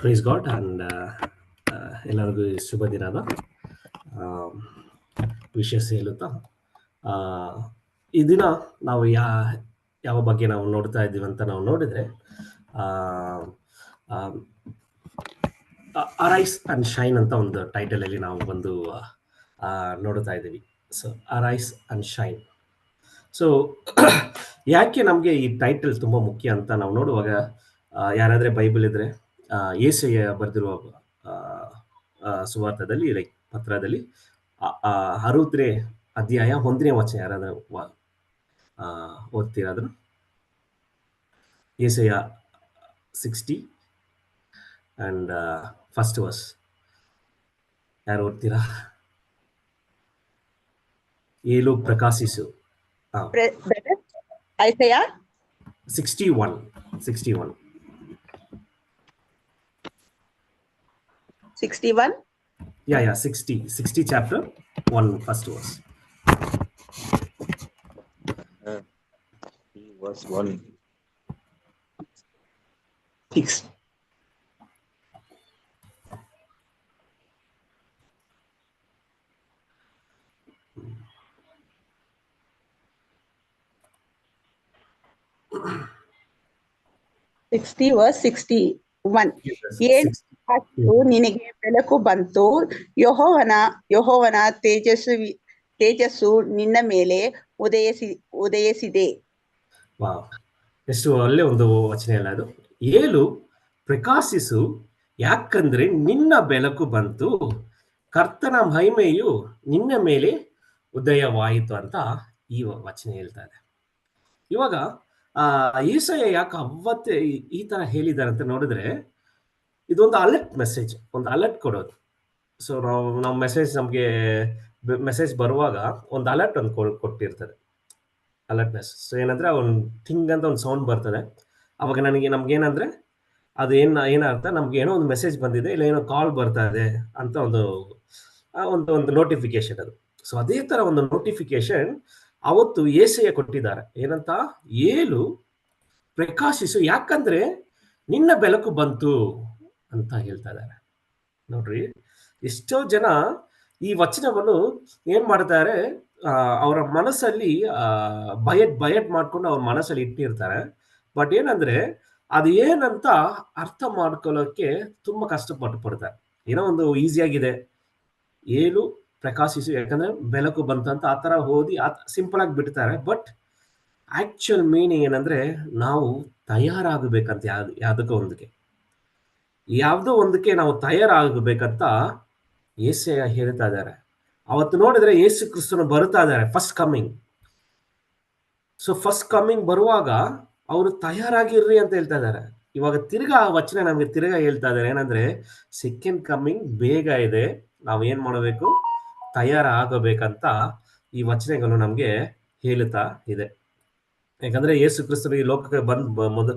Praise God and ಎಲ್ಲರಿಗೂ ಶುಭ ದಿನದ. ವಿಶೇಷ ಹೇಳುತ್ತಾ ಈ ದಿನ ನಾವು ಯಾ, ಯಾವ ಬಗ್ಗೆ ನಾವು ನೋಡ್ತಾ ಇದ್ದೀವಿ ಅಂತ ನಾವು ನೋಡಿದರೆ ಅರೈಸ್ ಅಂಡ್ ಶೈನ್ ಅಂತ ಒಂದು ಟೈಟಲಲ್ಲಿ ನಾವು ಬಂದು ನೋಡ್ತಾ ಇದ್ದೀವಿ. So arise and shine so ಯಾಕೆ ನಮಗೆ ಈ ಟೈಟಲ್ ತುಂಬಾ ಮುಖ್ಯ ಅಂತ ನಾವು ನೋಡುವಾಗ ಯಾರಾದ್ರೆ ಬೈಬಲ್ ಇದ್ರೆ ಏಸೆಯ ಬರೆದಿರುವ ಸುವಾರ್ಥದಲ್ಲಿ ಲೈಕ್ ಪತ್ರದಲ್ಲಿ ಅರುದ್ರೆ ಅಧ್ಯಾಯ ಒಂದನೇ ವಚನ ಯಾರಾದ್ರೂ ಓದ್ತೀರಾದ್ರು. ಏಸಯ್ಯ ಸಿಕ್ಸ್ಟಿ ಅಂಡ್ ಫಸ್ಟ್ ವರ್ಸ್ ಯಾರು ಓದ್ತೀರಾ? ಏಳು ಪ್ರಕಾಶಿಸು. Isaiah? 61. 61. 61? Yeah, yeah, 60. 60 chapter, 1 first verse. Uh, verse 1. 6. Sixty verse sixty one ಏನ್ ನಿನಗೆ ಬೆಳಕು ಬಂತು. ಯಹೋವನ ಯಹೋವನ ತೇಜಸ್ಸು ತೇಜಸ್ಸು ನಿನ್ನ ಮೇಲೆ ಉದಯಿಸಿ ಉದಯಿಸಿದೆ. ಎಷ್ಟು ಒಳ್ಳೆ ಒಂದು ವಚನ ಅಲ್ಲ ಅದು. ಏಳು ಪ್ರಕಾಶಿಸು ಯಾಕಂದ್ರೆ ನಿನ್ನ ಬೆಳಕು ಬಂತು. ಕರ್ತನ ಮಹಿಮೆಯು ನಿನ್ನ ಮೇಲೆ ಉದಯವಾಯಿತು ಅಂತ ಈ ವಚನ ಹೇಳ್ತಾ ಇದೆ. ಇವಾಗ ಆ ಈಸಯ್ಯ ಯಾಕೆ ಅವತ್ತೇ ಈ- ತರ ಹೇಳಿದ್ದಾರೆ ಅಂತ ನೋಡಿದ್ರೆ ಇದೊಂದು ಅಲರ್ಟ್ ಮೆಸೇಜ್ ಒಂದು ಅಲರ್ಟ್ ಕೊಡೋದು. ಸೊ ನಾವು ನಾವು ಮೆಸೇಜ್ ನಮಗೆ ಮೆಸೇಜ್ ಬರುವಾಗ ಒಂದು ಅಲರ್ಟ್ ಒಂದು ಕೊಟ್ಟಿರ್ತದೆ. ಅಲರ್ಟ್ನೆಸ್ ಸೊ ಏನಂದ್ರೆ ಒಂದು ಥಿಂಗ್ ಅಂತ ಒಂದು ಸೌಂಡ್ ಬರ್ತದೆ. ಅವಾಗ ನನಗೆ ನಮ್ಗೆ ಏನಂದ್ರೆ ಅದು ಏನ್ ಏನರ್ಥ ನಮ್ಗೆ ಏನೋ ಒಂದು ಮೆಸೇಜ್ ಬಂದಿದೆ, ಇಲ್ಲ ಏನೋ ಕಾಲ್ ಬರ್ತಾ ಇದೆ ಅಂತ ಒಂದು ಒಂದು ಒಂದು ನೋಟಿಫಿಕೇಶನ್ ಅದು. ಸೊ ಅದೇ ತರ ಒಂದು ನೋಟಿಫಿಕೇಶನ್ ಅವತ್ತು ಏಸೆಯ ಕೊಟ್ಟಿದ್ದಾರೆ. ಏನಂತ? ಏಳು ಪ್ರಕಾಶಿಸು. ಯಾಕಂದ್ರೆ ನಿನ್ನ ಬೆಳಕು ಬಂತು ಅಂತ ಹೇಳ್ತಾ ಇದ್ದಾರೆ. ನೋಡ್ರಿ, ಎಷ್ಟೋ ಜನ ಈ ವಚನವನ್ನು ಏನ್ ಮಾಡ್ತಾರೆ ಅವರ ಮನಸ್ಸಲ್ಲಿ ಭಯ ಬಯಟ್ ಮಾಡ್ಕೊಂಡು ಅವ್ರ ಮನಸ್ಸಲ್ಲಿ ಇಟ್ಟಿರ್ತಾರೆ. ಬಟ್ ಏನಂದ್ರೆ, ಅದು ಏನಂತ ಅರ್ಥ ಮಾಡ್ಕೊಳ್ಳೋಕೆ ತುಂಬಾ ಕಷ್ಟಪಟ್ಟು ಪಡ್ತಾರೆ. ಏನೋ ಒಂದು ಈಸಿಯಾಗಿದೆ. ಏಳು ಪ್ರಕಾಶಿಸು ಯಾಕಂದ್ರೆ ಬೆಳಕು ಬಂತಂತ ಆ ಥರ ಓದಿ ಸಿಂಪಲ್ ಆಗಿ ಬಿಡ್ತಾರೆ. ಬಟ್ ಆಕ್ಚುಯಲ್ ಮೀನಿಂಗ್ ಏನಂದ್ರೆ ನಾವು ತಯಾರಾಗಬೇಕಂತ ಯಾವ್ದು ಯಾವುದಕ್ಕೋ ಒಂದಕ್ಕೆ ಯಾವುದೋ ಒಂದಕ್ಕೆ ನಾವು ತಯಾರಾಗಬೇಕಂತ ಏಸ ಹೇಳ್ತಾ ಇದ್ದಾರೆ. ಅವತ್ತು ನೋಡಿದ್ರೆ ಯೇಸು ಕ್ರಿಸ್ತನು ಬರುತ್ತಾ ಇದ್ದಾರೆ first coming so first coming ಬರುವಾಗ ಅವರು ತಯಾರಾಗಿರ್ರಿ ಅಂತ ಹೇಳ್ತಾ ಇದ್ದಾರೆ. ಇವಾಗ ತಿರ್ಗಾ ಆ ವಚನ ನಮಗೆ ತಿರ್ಗಾ ಹೇಳ್ತಾ ಇದ್ದಾರೆ ಏನಂದ್ರೆ ಸೆಕೆಂಡ್ ಕಮ್ಮಿಂಗ್ ಬೇಗ ಇದೆ. ನಾವು ಏನ್ ಮಾಡಬೇಕು? ತಯಾರಾಗಬೇಕಂತ ಈ ವಚನೆಗಳು ನಮಗೆ ಹೇಳುತ್ತಾ ಇದೆ. ಯಾಕಂದ್ರೆ ಯೇಸು ಕ್ರಿಸ್ತನು ಈ ಲೋಕಕ್ಕೆ ಬಂದ್ ಮೊದ,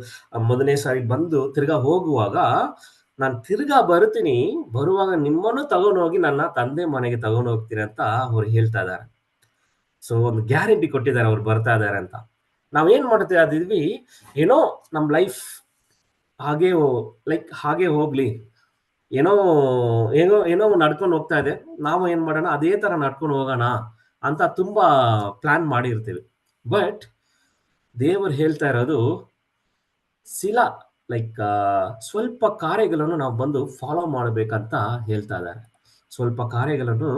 ಮೊದಲನೇ ಸಾರಿ ಬಂದು ತಿರ್ಗಾ ಹೋಗುವಾಗ, ನಾನು ತಿರ್ಗಾ ಬರ್ತೀನಿ ಬರುವಾಗ ನಿಮ್ಮನ್ನು ತಗೊಂಡು ಹೋಗಿ ನನ್ನ ತಂದೆ ಮನೆಗೆ ತಗೊಂಡು ಹೋಗ್ತೀನಿ ಅಂತ ಅವ್ರು ಹೇಳ್ತಾ ಇದ್ದಾರೆ. ಸೊ ಒಂದು ಗ್ಯಾರಂಟಿ ಕೊಟ್ಟಿದ್ದಾರೆ, ಅವ್ರು ಬರ್ತಾ ಇದ್ದಾರೆ ಅಂತ. ನಾವ್ ಏನ್ ಮಾಡ್ತೀವಿ ಅದಿದ್ವಿ ಏನೋ ನಮ್ಮ ಲೈಫ್ ಹಾಗೆ ಲೈಕ್ ಹಾಗೆ ಹೋಗ್ಲಿ ಏನೋ ಏನೋ ಏನೋ ನಡ್ಕೊಂಡು ಹೋಗ್ತಾ ಇದೆ. ನಾವು ಏನ್ ಮಾಡೋಣ, ಅದೇ ತರ ನಡ್ಕೊಂಡು ಹೋಗೋಣ ಅಂತ ತುಂಬಾ ಪ್ಲಾನ್ ಮಾಡಿರ್ತೀವಿ. ಬಟ್ ದೇವರು ಹೇಳ್ತಾ ಇರೋದು ಸಿಲ ಲೈಕ್ ಸ್ವಲ್ಪ ಕಾರ್ಯಗಳನ್ನು ನಾವು ಬಂದು ಫಾಲೋ ಮಾಡಬೇಕಂತ ಹೇಳ್ತಾ ಇದ್ದಾರೆ. ಸ್ವಲ್ಪ ಕಾರ್ಯಗಳನ್ನು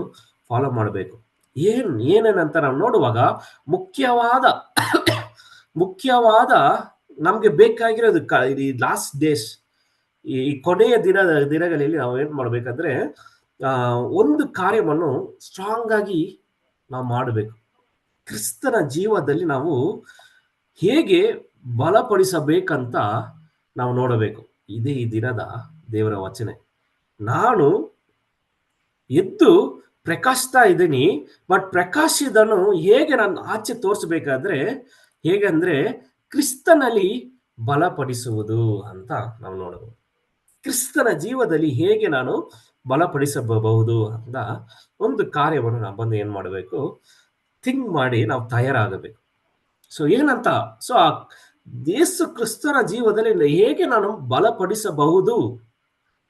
ಫಾಲೋ ಮಾಡಬೇಕು. ಏನ್ ಏನೇನಂತ ನಾವು ನೋಡುವಾಗ ಮುಖ್ಯವಾದ ಮುಖ್ಯವಾದ ನಮ್ಗೆ ಬೇಕಾಗಿರೋದು ಲಾಸ್ಟ್ ಡೇಸ್ ಈ ಕೊನೆಯ ದಿನ, ದಿನಗಳಲ್ಲಿ ನಾವು ಏನ್ ಮಾಡ್ಬೇಕಂದ್ರೆ ಒಂದು ಕಾರ್ಯವನ್ನು ಸ್ಟ್ರಾಂಗ್ ಆಗಿ ನಾವು ಮಾಡಬೇಕು. ಕ್ರಿಸ್ತನ ಜೀವದಲ್ಲಿ ನಾವು ಹೇಗೆ ಬಲಪಡಿಸಬೇಕಂತ ನಾವು ನೋಡಬೇಕು. ಇದೇ ಈ ದಿನದ ದೇವರ ವಚನೆ. ನಾನು ಎದ್ದು ಪ್ರಕಾಶಿಸ್ತಾ ಇದ್ದೀನಿ ಬಟ್ ಪ್ರಕಾಶಿದನು ಹೇಗೆ ನಾನು ಆಚೆ ತೋರಿಸ್ಬೇಕಾದ್ರೆ, ಹೇಗಂದ್ರೆ ಕ್ರಿಸ್ತನಲ್ಲಿ ಬಲಪಡಿಸುವುದು ಅಂತ ನಾವು ನೋಡಬಹುದು. ಕ್ರಿಸ್ತನ ಜೀವದಲ್ಲಿ ಹೇಗೆ ನಾನು ಬಲಪಡಿಸಬಹುದು ಅಂತ ಒಂದು ಕಾರ್ಯವನ್ನು ನಾವು ಬಂದು ಏನು ಮಾಡಬೇಕು? ಥಿಂಕ್ ಮಾಡಿ ನಾವು ತಯಾರಾಗಬೇಕು. ಸೊ ಏನಂತ? ಸೊ ಆ ಯೇಸು ಕ್ರಿಸ್ತನ ಜೀವದಲ್ಲಿ ಹೇಗೆ ನಾನು ಬಲಪಡಿಸಬಹುದು?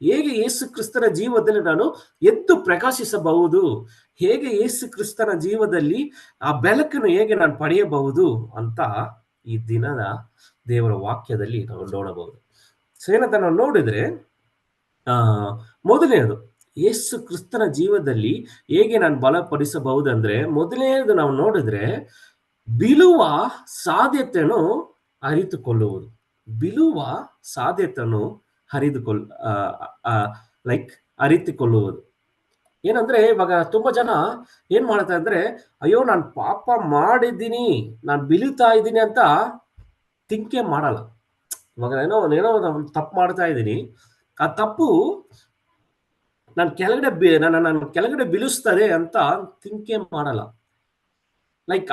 ಹೇಗೆ ಯೇಸು ಕ್ರಿಸ್ತನ ಜೀವದಲ್ಲಿ ನಾನು ಎದ್ದು ಪ್ರಕಾಶಿಸಬಹುದು? ಹೇಗೆ ಯೇಸು ಕ್ರಿಸ್ತನ ಜೀವದಲ್ಲಿ ಆ ಬೆಳಕನ್ನು ಹೇಗೆ ನಾನು ಪಡೆಯಬಹುದು ಅಂತ ಈ ದಿನದ ದೇವರ ವಾಕ್ಯದಲ್ಲಿ ನಾವು ನೋಡಬಹುದು. ನಾವು ನೋಡಿದ್ರೆ, ಆ, ಮೊದಲನೇದು, ಯೇಸು ಕ್ರಿಸ್ತನ ಜೀವದಲ್ಲಿ ಹೇಗೆ ನಾನು ಬಲಪಡಿಸಬಹುದಂದ್ರೆ, ಮೊದಲನೇದು ನಾವು ನೋಡಿದ್ರೆ, ಬಿಲುವ ಸಾಧ್ಯತೆಯನ್ನು ಅರಿತುಕೊಳ್ಳುವುದು. ಬಿಲುವ ಸಾಧ್ಯತೆಯನ್ನು ಹರಿದುಕೊಳ್ಳ ಲೈಕ್ ಅರಿತುಕೊಳ್ಳುವುದು. ಏನಂದ್ರೆ, ಇವಾಗ ತುಂಬಾ ಜನ ಏನ್ ಮಾಡ್ತಾರೆ ಅಂದ್ರೆ ಅಯ್ಯೋ, ನಾನು ಪಾಪ ಮಾಡಿದ್ದೀನಿ, ನಾನು ಬಿಲುತ್ತಾ ಇದ್ದೀನಿ ಅಂತ ತಿಂಕೆ ಮಾಡಲ್ಲ. ಇವಾಗ ಏನೋ ಏನೋ ಒಂದು ತಪ್ಪು ಮಾಡ್ತಾ ಇದ್ದೀನಿ. ಆ ತಪ್ಪು ನಾನು ಕೆಳಗಡೆ ಬಿ ನನ್ನ ನನ್ನ ಕೆಳಗಡೆ ಬೀಳಿಸ್ತದೆ ಅಂತ ಥಿಂಕೇ ಮಾಡಲ್ಲ. ಲೈಕ್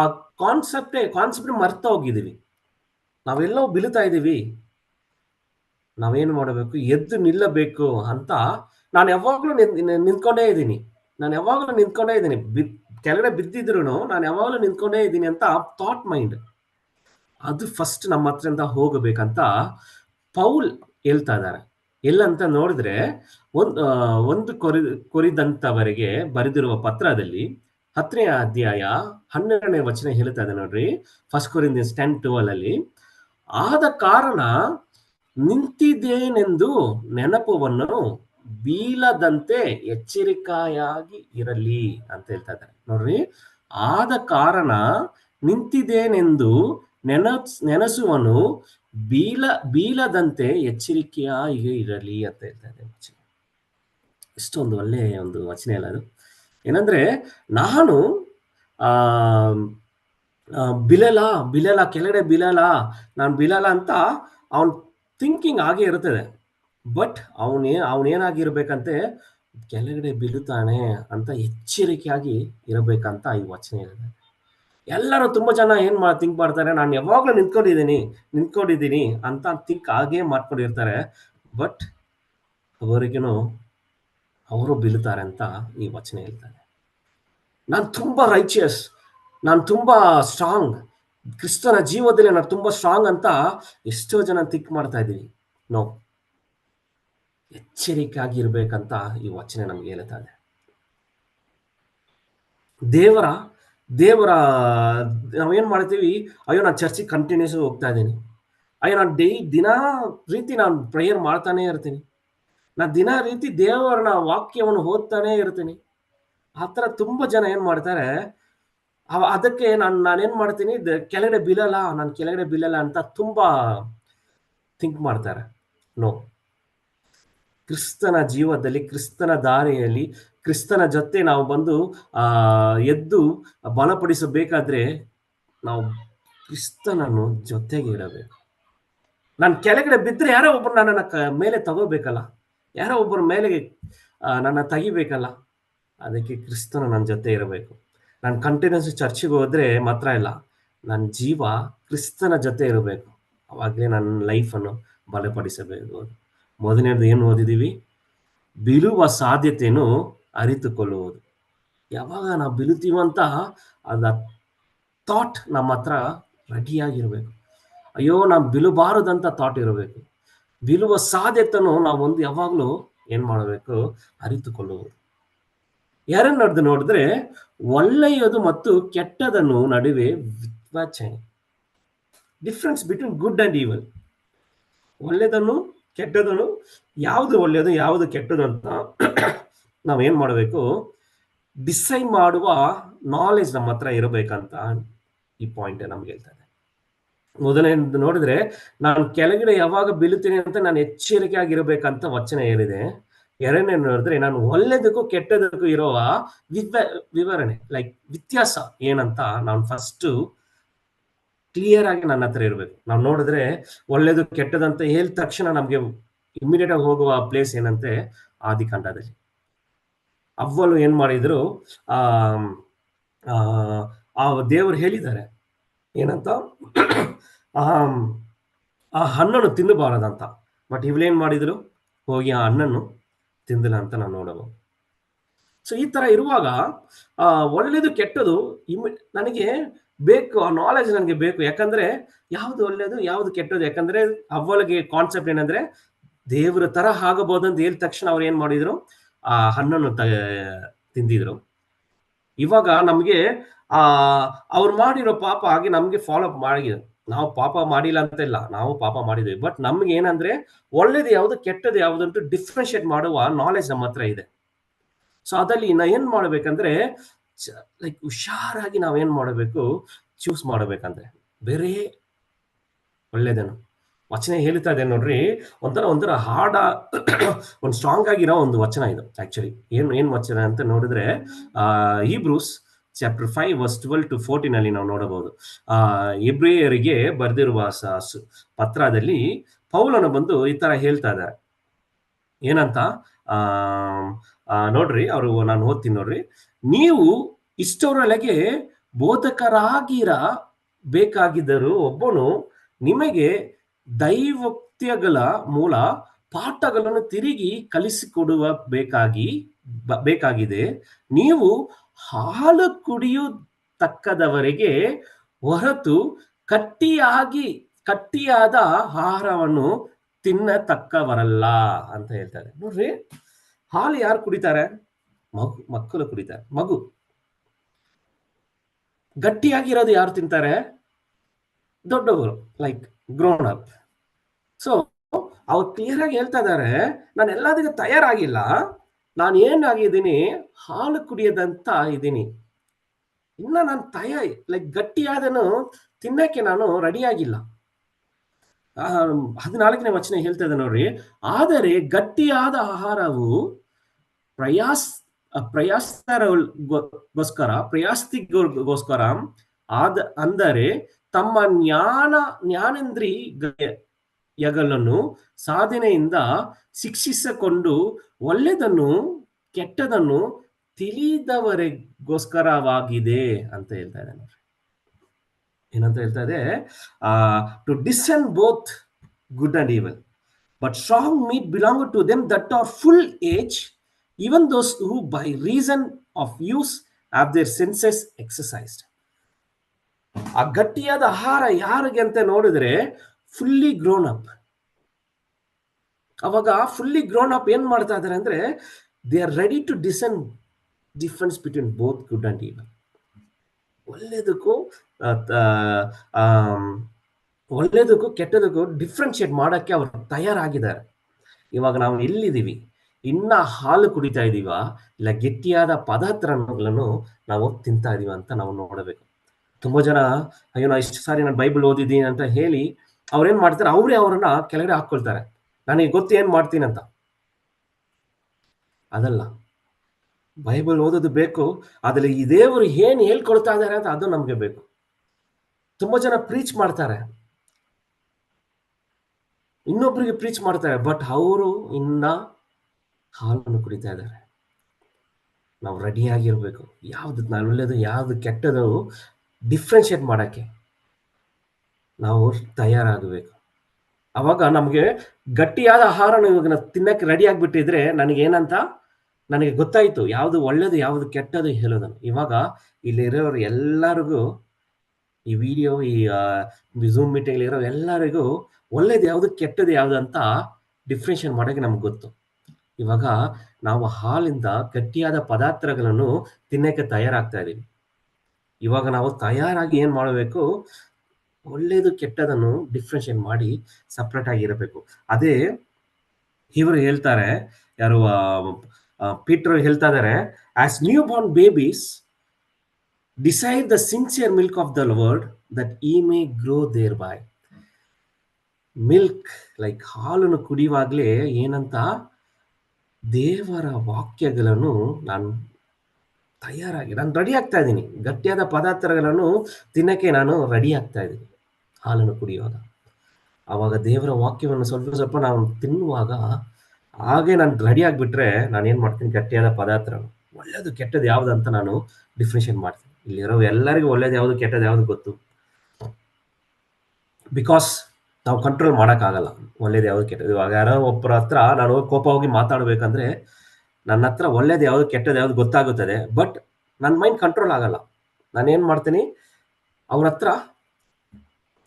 ಆ ಕಾನ್ಸೆಪ್ಟೇ ಕಾನ್ಸೆಪ್ಟ್ ಮರ್ತಾ ಹೋಗಿದ್ದೀವಿ. ನಾವೆಲ್ಲೋ ಬೀಳ್ತಾ ಇದ್ದೀವಿ. ನಾವೇನು ಮಾಡಬೇಕು? ಎದ್ದು ನಿಲ್ಲಬೇಕು ಅಂತ ನಾನು ಯಾವಾಗಲೂ ನಿಂತ್ಕೊಂಡೇ ಇದ್ದೀನಿ. ನಾನು ಯಾವಾಗಲೂ ನಿಂತ್ಕೊಂಡೇ ಇದ್ದೀನಿ. ಬಿ ಕೆಳಗಡೆ ಬಿದ್ದಿದ್ರು ನಾನು ಯಾವಾಗಲೂ ನಿಂತ್ಕೊಂಡೇ ಇದ್ದೀನಿ ಅಂತ ಥಾಟ್ ಮೈಂಡ್ ಅದು ಫಸ್ಟ್ ನಮ್ಮ ಹತ್ರದಿಂದ ಹೋಗಬೇಕಂತ ಪೌಲ್ ಹೇಳ್ತಾ ಇದ್ದಾರೆ. ಎಲ್ಲಂತ ನೋಡಿದ್ರೆ ಒಂದು ಒಂದು ಕೊರಿ, ಕೊರಿದಂತವರೆಗೆ ಬರೆದಿರುವ ಪತ್ರದಲ್ಲಿ ಹತ್ತನೇ ಅಧ್ಯಾಯ ಹನ್ನೆರಡನೇ ವಚನ ಹೇಳ್ತಾ ಇದೆ ನೋಡ್ರಿ. ಫಸ್ಟ್ ಕೊರಿಂದ ಟೆನ್ ಟ್ವೆಲ್ ಅಲ್ಲಿ, ಆದ ಕಾರಣ ನಿಂತಿದ್ದೇನೆಂದು ನೆನಪುವನ್ನು ಬೀಳದಂತೆ ಎಚ್ಚರಿಕೆಯಾಗಿ ಇರಲಿ ಅಂತ ಹೇಳ್ತಾ ಇದ್ದಾರೆ. ನೋಡ್ರಿ, ಆದ ಕಾರಣ ನಿಂತಿದ್ದೇನೆಂದು ನೆನಸ್, ನೆನಸುವನು ಬೀಳ ಬೀಳದಂತೆ ಎಚ್ಚರಿಕೆಯಾಗಿ ಇರಲಿ ಅಂತ ಹೇಳ್ತಾರೆ ಇಷ್ಟೊಂದು ಒಳ್ಳೆಯ ಒಂದು ವಚನ ಅಲ್ಲ ಅದು. ಏನಂದ್ರೆ, ನಾನು, ಆ ಬಿಲಲ ಬಿಲಲ, ಕೆಳಗಡೆ ಬಿಲಲ, ನಾನು ಬಿಲಲ ಅಂತ ಅವನ್ ಥಿಂಕಿಂಗ್ ಆಗೇ ಇರ್ತದೆ. ಬಟ್ ಅವನೇ, ಅವನೇನಾಗಿರ್ಬೇಕಂತೆ, ಕೆಳಗಡೆ ಬೀಳುತ್ತಾನೆ ಅಂತ ಎಚ್ಚರಿಕೆಯಾಗಿ ಇರಬೇಕಂತ ಈ ವಚನ ಹೇಳಿದೆ ಎಲ್ಲರೂ ತುಂಬಾ ಜನ ಏನ್ ಮಾ ಥಿಂಕ್ ಮಾಡ್ತಾರೆ, ನಾನು ಯಾವಾಗ್ಲೂ ನಿಂತ್ಕೊಂಡಿದ್ದೀನಿ ನಿಂತ್ಕೊಂಡಿದ್ದೀನಿ ಅಂತ ಥಿಂಕ್ ಹಾಗೆ ಮಾಡ್ಕೊಂಡಿರ್ತಾರೆ. ಬಟ್ ಅವರಿಗೂ ಅವರು ಬೀಳ್ತಾರೆ ಅಂತ ಈ ವಚನ ಹೇಳ್ತಾರೆ. ನಾನು ತುಂಬ ರೈಚಿಯಸ್ ನಾನು ತುಂಬ ಸ್ಟ್ರಾಂಗ್ ಕ್ರಿಸ್ತನ ಜೀವದಲ್ಲಿ ನಾನು ತುಂಬ ಸ್ಟ್ರಾಂಗ್ ಅಂತ ಎಷ್ಟೋ ಜನ ಥಿಂಕ್ ಮಾಡ್ತಾ ಇದ್ದೀವಿ. ನೋ ಎಚ್ಚರಿಕೆಯಾಗಿ ಇರಬೇಕಂತ ಈ ವಚನೆ ನಮ್ಗೆ ಹೇಳ್ತಾ ಇದೆ. ದೇವರ ದೇವರ ನಾವೇನ್ ಮಾಡ್ತೀವಿ? ಅಯ್ಯೋ, ನಾನು ಚರ್ಚಿಗೆ ಕಂಟಿನ್ಯೂಸ್ ಹೋಗ್ತಾ ಇದ್ದೀನಿ. ಅಯ್ಯೋ, ನಾನು ಡೈ ದಿನ ರೀತಿ ನಾನು ಪ್ರೇಯರ್ ಮಾಡ್ತಾನೆ ಇರ್ತೀನಿ. ನಾನು ದಿನ ರೀತಿ ದೇವರನ್ನ ವಾಕ್ಯವನ್ನು ಓದ್ತಾನೆ ಇರ್ತೀನಿ. ಆ ಥರ ತುಂಬ ಜನ ಏನು ಮಾಡ್ತಾರೆ? ಅದಕ್ಕೆ ನಾನು ನಾನೇನು ಮಾಡ್ತೀನಿ? ಕೆಳಗಡೆ ಬೀಳಲ್ಲ, ನಾನು ಕೆಳಗಡೆ ಬೀಳಲ್ಲ ಅಂತ ತುಂಬ ಥಿಂಕ್ ಮಾಡ್ತಾರೆ. ನೋ ಕ್ರಿಸ್ತನ ಜೀವದಲ್ಲಿ, ಕ್ರಿಸ್ತನ ದಾರಿಯಲ್ಲಿ ಕ್ರಿಸ್ತನ ಜೊತೆ ನಾವು ಬಂದು, ಆ, ಎದ್ದು ಬಲಪಡಿಸಬೇಕಾದ್ರೆ ನಾವು ಕ್ರಿಸ್ತನನ್ನು ಜೊತೆಗೆ ಇಡಬೇಕು. ನಾನು ಕೆಳಗಡೆ ಬಿದ್ದರೆ ಯಾರೋ ಒಬ್ಬರು ನನ್ನನ್ನು ಕ, ಮೇಲೆ ತಗೋಬೇಕಲ್ಲ. ಯಾರೋ ಒಬ್ಬರ ಮೇಲೆ ನನ್ನ ತೆಗಿಬೇಕಲ್ಲ. ಅದಕ್ಕೆ ಕ್ರಿಸ್ತನ ನನ್ನ ಜೊತೆ ಇರಬೇಕು. ನಾನು ಕಂಟಿನ್ಯೂಸ್ ಚರ್ಚಿಗೆ ಹೋದ್ರೆ ಮಾತ್ರ ಇಲ್ಲ. ನನ್ನ ಜೀವ ಕ್ರಿಸ್ತನ ಜೊತೆ ಇರಬೇಕು. ಅವಾಗಲೇ ನನ್ನ ಲೈಫನ್ನು ಬಲಪಡಿಸಬೇಕು ಮೊದಲನೇದು ಏನು ಓದಿದ್ದೀವಿ? ಬೀಳುವ ಸಾಧ್ಯತೆಯನ್ನು ಅರಿತುಕೊಳ್ಳುವುದು. ಯಾವಾಗ ನಾವು ಬಿಲುತ್ತೀವಂತ ಅದ ಥಾಟ್ ನಮ್ಮ ಹತ್ರ ರೆಡಿಯಾಗಿರಬೇಕು ಅಯ್ಯೋ ನಾವು ಬಿಲುಬಾರದಂತ ಥಾಟ್ ಇರಬೇಕು. ಬಿಲುವ ಸಾಧ್ಯತೆಯನ್ನು ನಾವು ಒಂದು ಯಾವಾಗಲೂ ಏನು ಮಾಡಬೇಕು? ಅರಿತುಕೊಳ್ಳುವುದು. ಯಾರನ್ನ ನಡೆದು ನೋಡಿದ್ರೆ ಒಳ್ಳೆಯದು ಮತ್ತು ಕೆಟ್ಟದನ್ನು ನಡುವೆ ವಿತ್ವಾಚನೆ difference between good and evil ಒಳ್ಳೆಯದನ್ನು ಕೆಟ್ಟದನ್ನು, ಯಾವುದು ಒಳ್ಳೆಯದು, ಯಾವುದು ಕೆಟ್ಟದು ಅಂತ ನಾವೇನು ಮಾಡಬೇಕು? ಡಿಸೈನ್ ಮಾಡುವ ನಾಲೆಜ್ ನಮ್ಮ ಹತ್ರ ಇರಬೇಕಂತ ಈ ಪಾಯಿಂಟ್ ನಮ್ಗೆ ಹೇಳ್ತಾರೆ ಮೊದಲನೇ ನೋಡಿದ್ರೆ ನಾನು ಕೆಳಗಡೆ ಯಾವಾಗ ಬೀಳುತ್ತೇನೆ ಅಂತ ನಾನು ಎಚ್ಚರಿಕೆಯಾಗಿರ್ಬೇಕಂತ ವಚನ ಹೇಳಿದೆ. ಎರಡನೇ ನೋಡಿದ್ರೆ ನಾನು ಒಳ್ಳೆದಕ್ಕೂ ಕೆಟ್ಟದಕ್ಕೂ ಇರುವ ವಿವ, ವಿವರಣೆ ಲೈಕ್ ವ್ಯತ್ಯಾಸ ಏನಂತ ನಾನು ಫಸ್ಟ್ ಕ್ಲಿಯರ್ ಆಗಿ ನನ್ನ ಹತ್ರ ಇರಬೇಕು. ನಾವು ನೋಡಿದ್ರೆ ಒಳ್ಳೇದು ಕೆಟ್ಟದಂತ ಹೇಳಿದ ತಕ್ಷಣ ನಮ್ಗೆ ಇಮಿಡಿಯೇಟ್ ಆಗಿ ಹೋಗುವ ಪ್ಲೇಸ್ ಏನಂತೆ? ಆದಿಕಾಂಡದಲ್ಲಿ ಅವ್ವಲು ಏನ್ ಮಾಡಿದ್ರು, ಆ ಆ ದೇವರು ಹೇಳಿದ್ದಾರೆ. ಏನಂತ? ಆ ಆ ಹಣ್ಣನ್ನು ತಿನ್ನಬಾರದಂತ. ಬಟ್ ಇವಳೇನ್ ಮಾಡಿದ್ರು? ಹೋಗಿ ಆ ಹಣ್ಣನ್ನು ತಿಂದಿಲ್ಲ ಅಂತ ನಾವು ನೋಡಬಹುದು ಸೊ ಈ ತರ ಇರುವಾಗ, ಆ, ಒಳ್ಳೇದು ಕೆಟ್ಟದು ಇಮಿ, ನನಗೆ ಬೇಕು, ಆ ನಾಲೆಜ್ ನನಗೆ ಬೇಕು. ಯಾಕಂದ್ರೆ ಯಾವ್ದು ಒಳ್ಳೇದು, ಯಾವ್ದು ಕೆಟ್ಟದು? ಯಾಕಂದ್ರೆ ಅವಳಿಗೆ ಕಾನ್ಸೆಪ್ಟ್ ಏನಂದ್ರೆ ದೇವರ ತರ ಅಂತ ಹೇಳಿದ ತಕ್ಷಣ ಅವ್ರು ಏನ್ ಮಾಡಿದ್ರು? ಆ ಹಣ್ಣನ್ನು ತಿಂದಿದ್ರು. ಇವಾಗ ನಮ್ಗೆ, ಆ, ಅವ್ರು ಮಾಡಿರೋ ಪಾಪ ಆಗಿ ನಮ್ಗೆ ಫಾಲೋ ಅಪ್ ಮಾಡಿ ನಾವು ಪಾಪ ಮಾಡಿಲ್ಲ ಅಂತ ಇಲ್ಲ, ನಾವು ಪಾಪ ಮಾಡಿದ್ವಿ. ಬಟ್ ನಮ್ಗೆ ಏನಂದ್ರೆ, ಒಳ್ಳೇದು ಯಾವ್ದು, ಕೆಟ್ಟದ್ದು ಯಾವ್ದು ಅಂತ ಡಿಫ್ರೆನ್ಶಿಯೇಟ್ ಮಾಡುವ ನಾಲೆಜ್ ನಮ್ಮ ಹತ್ರ ಇದೆ. ಸೊ ಅದಲ್ಲಿ ನಾ ಏನ್ ಮಾಡ್ಬೇಕಂದ್ರೆ ಲೈಕ್ ಹುಷಾರಾಗಿ ನಾವೇನ್ ಮಾಡಬೇಕು ಚೂಸ್ ಮಾಡಬೇಕಂದ್ರೆ. ಬೇರೆ ಒಳ್ಳೇದೇನು. ವಚನ ಹೇಳ್ತಾ ಇದೆ ನೋಡ್ರಿ. ಒಂಥರ ಒಂಥರ ಹಾಡ, ಒಂದು ಸ್ಟ್ರಾಂಗ್ ಆಗಿರೋ ಒಂದು ವಚನ ಇದು ಆಕ್ಚುಲಿ ಏನು ಏನು ವಚನ ಅಂತ ನೋಡಿದ್ರೆ Hebrews chapter five verse twelve to fourteen ಅಲ್ಲಿ ನಾವು ನೋಡಬಹುದು. ಆ ಇಬ್ರಿಯರಿಗೆ ಬರೆದಿರುವ ಪತ್ರದಲ್ಲಿ ಪೌಲನ ಬಂದು ಈ ತರ ಹೇಳ್ತಾ ಇದ್ದಾರೆ. ಏನಂತ? ಆ, ನೋಡ್ರಿ, ಅವರು ನಾನು ಓದ್ತೀನಿ ನೋಡ್ರಿ. ನೀವು ಇಷ್ಟರೊಳಗೆ ಬೋಧಕರಾಗಿರ ಬೇಕಾಗಿದ್ದರೂ ಒಬ್ಬನು ನಿಮಗೆ ದೈವತ್ಯಗಳ ಮೂಲ ಪಾಠಗಳನ್ನು ತಿರುಗಿ ಕಲಿಸಿಕೊಡುವ ಬೇಕಾಗಿ ಬೇಕಾಗಿದೆ. ನೀವು ಹಾಲು ಕುಡಿಯತಕ್ಕದವರೆಗೆ ಹೊರತು ಕಟ್ಟಿಯಾಗಿ, ಕಟ್ಟಿಯಾದ ಆಹಾರವನ್ನು ತಿನ್ನತಕ್ಕವರಲ್ಲ ಅಂತ ಹೇಳ್ತಾರೆ. ನೋಡ್ರಿ, ಹಾಲು ಯಾರು ಕುಡಿತಾರೆ? ಮಗು, ಮಕ್ಕಳು ಕುಡಿತಾರೆ. ಮಗು. ಗಟ್ಟಿಯಾಗಿರೋದು ಯಾರು ತಿಂತಾರೆ? ದೊಡ್ಡವರು ಲೈಕ್ ಗ್ರೋನ್ ಅಪ್ ಸೊ ಅವ್ರು ಕ್ಲಿಯರ್ ಆಗಿ ಹೇಳ್ತಾ ಇದ್ದಾರೆ ನಾನು ಎಲ್ಲದಕ್ಕೂ ತಯಾರಾಗಿಲ್ಲ. ನಾನು ಏನಾಗಿದ್ದೀನಿ ಹಾಲು ಕುಡಿಯದಂತ ಇದ್ದೀನಿ ಇನ್ನ ನಾನು ತಯಾರಿ ಲೈಕ್ ಗಟ್ಟಿಯಾದನು ತಿನ್ನಕ್ಕೆ ನಾನು ರೆಡಿಯಾಗಿಲ್ಲ. ಹದಿನಾಲ್ಕನೇ ವಚನ ಹೇಳ್ತಾ ಇದೆ ನೋಡ್ರಿ. ಆದರೆ ಗಟ್ಟಿಯಾದ ಆಹಾರವು ಪ್ರಯಾಸ್ ಪ್ರಯಾಸಗೋಸ್ಕರ ಪ್ರಯಾಸ್ತಿಗೋಸ್ಕರ ಆದ, ಅಂದರೆ ತಮ್ಮ ಜ್ಞಾನ ಜ್ಞಾನೇಂದ್ರಿಯಗಳನ್ನು ಸಾಧನೆಯಿಂದ ಶಿಕ್ಷಿಸಿಕೊಂಡು ಒಳ್ಳೆಯದನ್ನು ಕೆಟ್ಟದನ್ನು ತಿಳಿದವರೆಗೋಸ್ಕರವಾಗಿದೆ ಅಂತ ಹೇಳ್ತಾ ಇದೆ ನೋಡ್ರಿ. ಏನಂತ ಹೇಳ್ತಾ ಇದೆ? To discern both good and evil but strong meat belong to them that are full age even those who by reason of use of their senses exercised ಆ ಗಟ್ಟಿಯಾದ ಆಹಾರ ಯಾರಿಗೆ ಅಂತ ನೋಡಿದ್ರೆ ಫುಲ್ಲಿ ಗ್ರೋನ್ ಅಪ್ ಅವಾಗ ಫುಲ್ಲಿ ಗ್ರೋನ್ ಅಪ್ ಏನ್ ಮಾಡ್ತಾ ಇದಾರೆ ಅಂದ್ರೆ they are ready to discern difference between both good and evil ಒಳ್ಳೇದಕ್ಕೂ ಒಳ್ಳೇದಕ್ಕೂ ಕೆಟ್ಟದಕ್ಕೂ ಡಿಫ್ರೆನ್ಶಿಯೇಟ್ ಮಾಡೋಕ್ಕೆ ಅವರು ತಯಾರಾಗಿದ್ದಾರೆ. ಇವಾಗ ನಾವು ಎಲ್ಲಿದ್ದೀವಿ? ಇನ್ನ ಹಾಲು ಕುಡಿತಾ ಇದ್ದೀವ ಇಲ್ಲ ಗಟ್ಟಿಯಾದ ಪದಾರ್ಥಗಳನ್ನು ನಾವು ತಿಂತಾ ಇದೀವ ಅಂತ ನಾವು ನೋಡಬೇಕು. ತುಂಬಾ ಜನ, ಅಯ್ಯೋ, ನಾ ಇಷ್ಟು ಸಾರಿ ನಾನು ಬೈಬಲ್ ಓದಿದ್ದೀನಿ ಅಂತ ಹೇಳಿ ಅವ್ರೇನ್ ಮಾಡ್ತಾರೆ, ಅವರೇ ಅವರನ್ನ ಕೆಳಗಡೆ ಹಾಕೊಳ್ತಾರೆ ನನಗೆ ಗೊತ್ತು ಏನ್ ಮಾಡ್ತೀನಿ ಅಂತ. ಅದಲ್ಲ. ಬೈಬಲ್ ಓದೋದು ಬೇಕು, ಆದ್ರೆ ಈ ದೇವರು ಏನ್ ಹೇಳ್ಕೊಳ್ತಾ ಇದ್ದಾರೆ ಅಂತ ಅದು ನಮ್ಗೆ ಬೇಕು. ತುಂಬಾ ಜನ ಪ್ರೀಚ್ ಮಾಡ್ತಾರೆ. ಇನ್ನೊಬ್ರಿಗೆ ಪ್ರೀಚ್ ಮಾಡ್ತಾರೆ, ಬಟ್ ಅವರು ಇನ್ನ ಹಾಲನ್ನು ಕುಡಿತಾ ಇದ್ದಾರೆ. ನಾವು ರೆಡಿಯಾಗಿರ್ಬೇಕು ಯಾವ್ದು ಒಳ್ಳೇದು, ಯಾವ್ದು ಕೆಟ್ಟದು ಡಿಫ್ರೆನ್ಶಿಯೇಟ್ ಮಾಡೋಕ್ಕೆ ನಾವು ತಯಾರಾಗಬೇಕು. ಅವಾಗ ನಮಗೆ ಗಟ್ಟಿಯಾದ ಆಹಾರನ ಇವಾಗ ತಿನ್ನಕ್ಕೆ ರೆಡಿ ಆಗಿಬಿಟ್ಟಿದ್ರೆ ನನಗೇನಂತ ನನಗೆ ಗೊತ್ತಾಯಿತು, ಯಾವುದು ಒಳ್ಳೇದು, ಯಾವುದು ಕೆಟ್ಟದು ಹೇಳೋದನ್ನು. ಇವಾಗ ಇಲ್ಲಿರೋರು ಎಲ್ಲರಿಗೂ ಈ ವಿಡಿಯೋ ಈ ಝೂಮ್ ಮೀಟಿಂಗ್ ಇರೋ ಎಲ್ಲರಿಗೂ ಒಳ್ಳೇದು ಯಾವುದು ಕೆಟ್ಟದು ಯಾವುದು ಅಂತ ಡಿಫ್ರೆನ್ಷಿಯೇಟ್ ಮಾಡೋಕೆ ನಮ್ಗೆ ಗೊತ್ತು. ಇವಾಗ ನಾವು ಹಾಲಿಂದ ಗಟ್ಟಿಯಾದ ಪದಾರ್ಥಗಳನ್ನು ತಿನ್ನಕ್ಕೆ ತಯಾರಾಗ್ತಾ ಇದೀವಿ. ಇವಾಗ ನಾವು ತಯಾರಾಗಿ ಏನ್ ಮಾಡಬೇಕು? ಒಳ್ಳೇದು, ಕೆಟ್ಟದನ್ನು ಡಿಫ್ರೆನ್ಶಿಯೇಟ್ ಮಾಡಿ ಸಪ್ರೇಟ್ ಆಗಿರಬೇಕು ಅದೇ ಇವರು ಹೇಳ್ತಾರೆ, ಯಾರು ಪೀಟರ್ ಹೇಳ್ತಾ ಇದಾರೆ as new born babies desire the sincere milk of the world that ye may grow there by milk like ಹಾಲನ್ನು ಕುಡಿಯುವಾಗ್ಲೇ ಏನಂತ ದೇವರ ವಾಕ್ಯಗಳನ್ನು ನಾನು ತಯಾರಾಗಿ, ನಾನು ರೆಡಿ ಆಗ್ತಾ ಇದ್ದೀನಿ. ಗಟ್ಟಿಯಾದ ಪದಾರ್ಥಗಳನ್ನು ತಿನ್ನಕ್ಕೆ ನಾನು ರೆಡಿ ಆಗ್ತಾ ಇದ್ದೀನಿ. ಹಾಲನ್ನು ಕುಡಿಯುವಾಗ. ಆವಾಗ ದೇವರ ವಾಕ್ಯವನ್ನು ಸ್ವಲ್ಪ ಸ್ವಲ್ಪ ನಾನು ತಿನ್ನುವಾಗ ಹಾಗೆ ನಾನು ರೆಡಿ ಆಗಿಬಿಟ್ರೆ ನಾನು ಏನು ಮಾಡ್ತೀನಿ? ಗಟ್ಟಿಯಾದ ಪದಾರ್ಥ ಒಳ್ಳೇದು, ಕೆಟ್ಟದ್ದು ಯಾವ್ದು ಅಂತ ನಾನು ಡಿಫ್ರೆನ್ಷಿಯೇಟ್ ಮಾಡ್ತೀನಿ. ಇಲ್ಲಿರೋ ಎಲ್ಲರಿಗೂ ಒಳ್ಳೇದು ಯಾವುದು, ಕೆಟ್ಟದ್ದು ಯಾವುದು ಗೊತ್ತು? ಬಿಕಾಸ್ ನಾವು ಕಂಟ್ರೋಲ್ ಮಾಡೋಕ್ಕಾಗಲ್ಲ. ಒಳ್ಳೇದು ಯಾವುದು, ಕೆಟ್ಟದ್ದು. ಇವಾಗ ಯಾರೋ ಒಬ್ಬರ ಹತ್ರ ನಾನು ಕೋಪ ಹೋಗಿ ಮಾತಾಡ್ಬೇಕಂದ್ರೆ ನನ್ನ ಹತ್ರ ಒಳ್ಳೇದು ಯಾವ್ದು, ಕೆಟ್ಟದ್ದು ಯಾವ್ದು ಗೊತ್ತಾಗುತ್ತದೆ ಬಟ್ ನನ್ನ ಮೈಂಡ್ ಕಂಟ್ರೋಲ್ ಆಗಲ್ಲ. ನಾನು ಏನು ಮಾಡ್ತೀನಿ? ಅವ್ರ ಹತ್ರ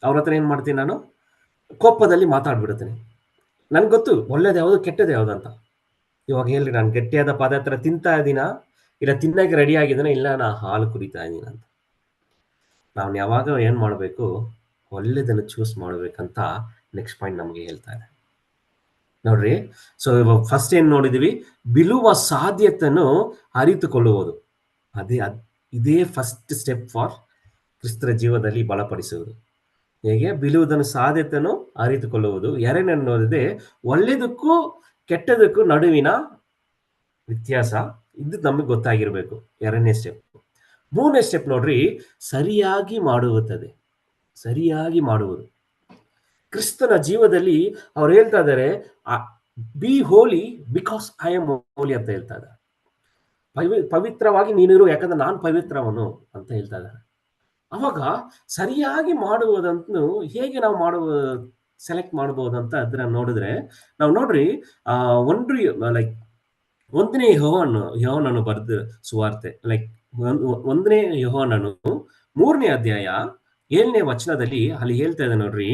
ಅವ್ರ ಹತ್ರ ಏನು ಮಾಡ್ತೀನಿ ನಾನು? ಕೋಪದಲ್ಲಿ ಮಾತಾಡ್ಬಿಡ್ತೀನಿ. ನನ್ಗೆ ಗೊತ್ತು, ಒಳ್ಳೇದು ಯಾವುದು, ಕೆಟ್ಟದ್ದು ಯಾವುದು ಅಂತ. ಇವಾಗ ಹೇಳ್ರಿ, ನಾನು ಗಟ್ಟಿಯಾದ ಪದಾರ್ಥ ತಿಂತಾ ಇದ್ದೀನ ಇಲ್ಲ ತಿನ್ನಕ್ಕೆ ರೆಡಿ ಆಗಿದ್ದೀನ ಇಲ್ಲ, ನಾ ಹಾಲು ಕುಡಿತಾ ಇದ್ದೀನಿ ಅಂತ. ನಾವು ಯಾವಾಗ ಏನು ಮಾಡಬೇಕು? ಒಳ್ಳೇದನ್ನು ಚೂಸ್ ಮಾಡಬೇಕಂತ ನೆಕ್ಸ್ಟ್ ಪಾಯಿಂಟ್ ನಮಗೆ ಹೇಳ್ತಾ ಇದೆ ನೋಡ್ರಿ. ಸೊ ಫಸ್ಟ್ ಏನ್ ನೋಡಿದೀವಿ? ಬಿಲುವ ಸಾಧ್ಯತೆಯನ್ನು ಅರಿತುಕೊಳ್ಳುವುದು. ಅದೇ ಅದ್, ಇದೇ ಫಸ್ಟ್ ಸ್ಟೆಪ್ ಫಾರ್ ಕ್ರಿಸ್ತರ ಜೀವದಲ್ಲಿ ಬಲಪಡಿಸುವುದು. ಹೇಗೆ? ಬಿಲುವುದನ್ನು ಸಾಧ್ಯತೆಯನ್ನು ಅರಿತುಕೊಳ್ಳುವುದು. ಎರಡನೇ ನೋಡಿದೆ, ಒಳ್ಳೆಯದಕ್ಕೂ ಕೆಟ್ಟದಕ್ಕೂ ನಡುವಿನ ವ್ಯತ್ಯಾಸ ಇದು ನಮಗೆ ಗೊತ್ತಾಗಿರ್ಬೇಕು. ಎರಡನೇ ಸ್ಟೆಪ್ ಮೂರನೇ ಸ್ಟೆಪ್ ನೋಡ್ರಿ, ಸರಿಯಾಗಿ ಮಾಡುತ್ತದೆ ಸರಿಯಾಗಿ ಮಾಡುವುದು. ಕ್ರಿಸ್ತನ ಜೀವದಲ್ಲಿ ಅವ್ರು ಹೇಳ್ತಾ ಇದ್ದಾರೆ be holy because I am holy ಅಂತ ಹೇಳ್ತಾ ಇದ್ದಾರೆ ಪವಿ, ಪವಿತ್ರವಾಗಿ ನೀನಿರು, ಯಾಕಂದ್ರೆ ನಾನು ಪವಿತ್ರವನು ಅಂತ ಹೇಳ್ತಾ ಇದ್ದಾರೆ ಅವಾಗ ಸರಿಯಾಗಿ ಮಾಡುವುದಂತೂ, ಹೇಗೆ ನಾವು ಮಾಡುವ ಸೆಲೆಕ್ಟ್ ಮಾಡಬಹುದು ಅಂತ ಅದನ್ನ ನೋಡಿದ್ರೆ, ನಾವು ನೋಡ್ರಿ, ಆ, ಒಂದ್ರಿ ಲೈಕ್ ಒಂದನೇ ಯಹೋವನ್ನು ಯಹೋನನ್ನು ಬರೆದ ಸುವಾರ್ತೆ ಲೈಕ್ ಒಂದನೇ ಯಹೋನನು ಮೂರನೇ ಅಧ್ಯಾಯ ಏಳನೇ ವಚನದಲ್ಲಿ ಅಲ್ಲಿ ಹೇಳ್ತಾ ಇದೆ ನೋಡ್ರಿ